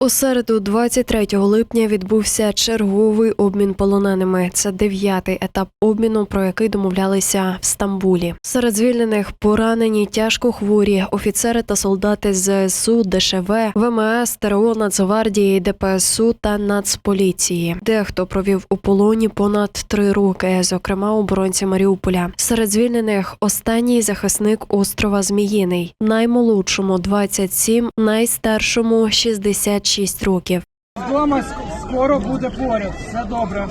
У середу, 23 липня, відбувся черговий обмін полоненими. Це дев'ятий етап обміну, про який домовлялися в Стамбулі. Серед звільнених поранені, тяжко хворі, офіцери та солдати з ЗСУ, ДШВ, ВМС, ТРО, Нацгвардії, ДПСУ та Нацполіції. Дехто провів у полоні понад три роки, зокрема оборонці Маріуполя. Серед звільнених останній захисник острова Зміїний, наймолодшому 27, найстаршому 66 років. Дома ск- скоро буде поряд, все добре.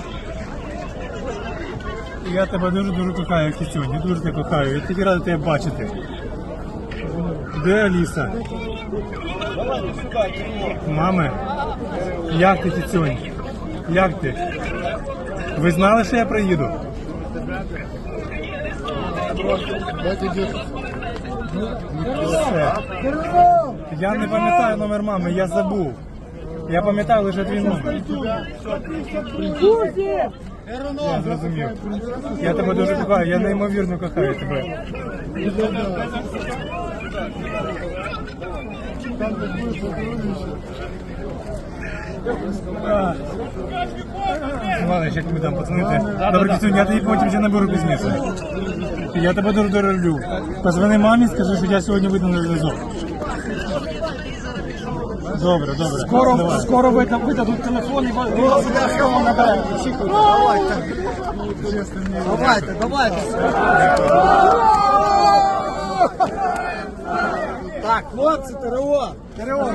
Я тебе дуже дуже кохаю, Кітюнь, дуже тебе кохаю. Я тільки радий тебе бачити. Де Аліса? Мами, як ти, Кітюнь? Як ти? Ви знали, що я приїду? Все. Я не пам'ятаю номер мами, я забув. Я пам'ятаю лише твій номер. Я зрозумів. Я тебе дуже кохаю, я неймовірно кохаю тебе. Ладно, ще тобі там пацанити. Добре, Кітюнь, я тобі потім ще наберу пізніше. Я тебе дуже дуже люблю. Позвони мамі, скажи, що я сьогодні вийду на зв'язок. Добре, добре. Скоро, скоро вида- видадуть телефон і вас наберемо. Давайте, давайте. Так, хлопці, ТРО, ТРО.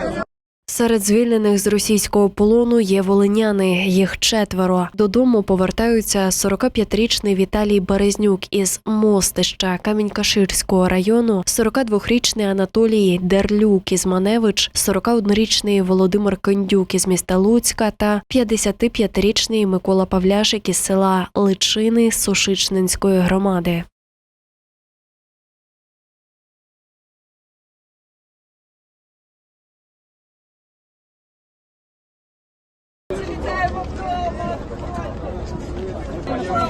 Серед звільнених з російського полону є волиняни. Їх четверо. Додому повертаються 45-річний Віталій Березнюк із Мостища Камінь-Каширського району, 42-річний Анатолій Дерлюк із Маневич, 41-річний Володимир Кондюк із міста Луцька та 55-річний Микола Павляшик із села Личини Сушичненської громади.